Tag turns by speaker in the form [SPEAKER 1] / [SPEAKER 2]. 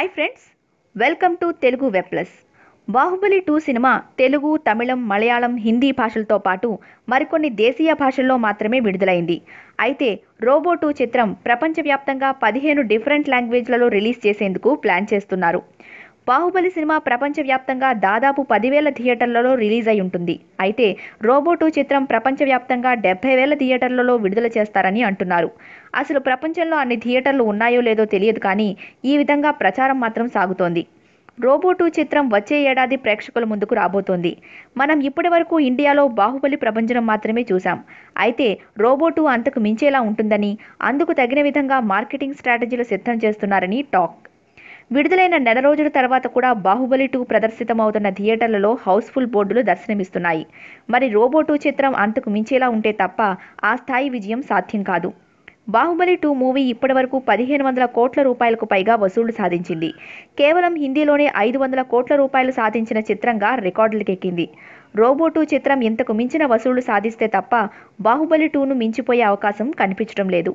[SPEAKER 1] Hi friends welcome to Telugu web plus Baahubali two cinema Telugu తమిళం మలయాళం హిందీ భాషలతో పాటు మరికొన్ని దేశీయ భాషల్లో మాత్రమే విడుదలైంది. అయితే రోబో టూ చిత్రం ప్రపంచవ్యాప్తంగా పదిహేను డిఫరెంట్ లాంగ్వేజ్లలో రిలీజ్ చేసేందుకు ప్లాన్ చేస్తున్నారు. బాహుబలి సినిమా ప్రపంచవ్యాప్తంగా దాదాపు పదివేల థియేటర్లలో రిలీజ్ అయి ఉంటుంది. అయితే రోబో టూ చిత్రం ప్రపంచవ్యాప్తంగా డెబ్బై వేల థియేటర్లలో విడుదల చేస్తారని అంటున్నారు. అసలు ప్రపంచంలో అన్ని థియేటర్లు ఉన్నాయో లేదో తెలియదు కానీ ఈ విధంగా ప్రచారం మాత్రం సాగుతోంది. రోబో టూ చిత్రం వచ్చే ఏడాది ప్రేక్షకుల ముందుకు రాబోతోంది. మనం ఇప్పటి వరకు ఇండియాలో బాహుబలి ప్రభంజనం మాత్రమే చూసాం అయితే రోబో టూ అంతకు మించేలా ఉంటుందని అందుకు తగిన విధంగా మార్కెటింగ్ స్ట్రాటజీలు సిద్ధం చేస్తున్నారని టాక్. విడుదలైన నెల రోజుల తర్వాత కూడా బాహుబలి టూ ప్రదర్శితమవుతున్న థియేటర్లలో హౌస్ఫుల్ బోర్డులు దర్శనమిస్తున్నాయి. మరి రోబో టూ చిత్రం అంతకు మించేలా ఉంటే తప్ప ఆ స్థాయి విజయం సాధ్యం కాదు. బాహుబలి టూ మూవీ ఇప్పటివరకు పదిహేను వందల కోట్ల రూపాయలకు పైగా వసూళ్ళు సాధించింది. కేవలం హిందీలోనే ఐదు వందల కోట్ల రూపాయలు సాధించిన చిత్రంగా రికార్డులకెక్కింది. రోబో టూ చిత్రం ఇంతకు మించిన వసూళ్ళు సాధిస్తే తప్ప బాహుబలి టూను మించిపోయే అవకాశం కనిపించడం లేదు.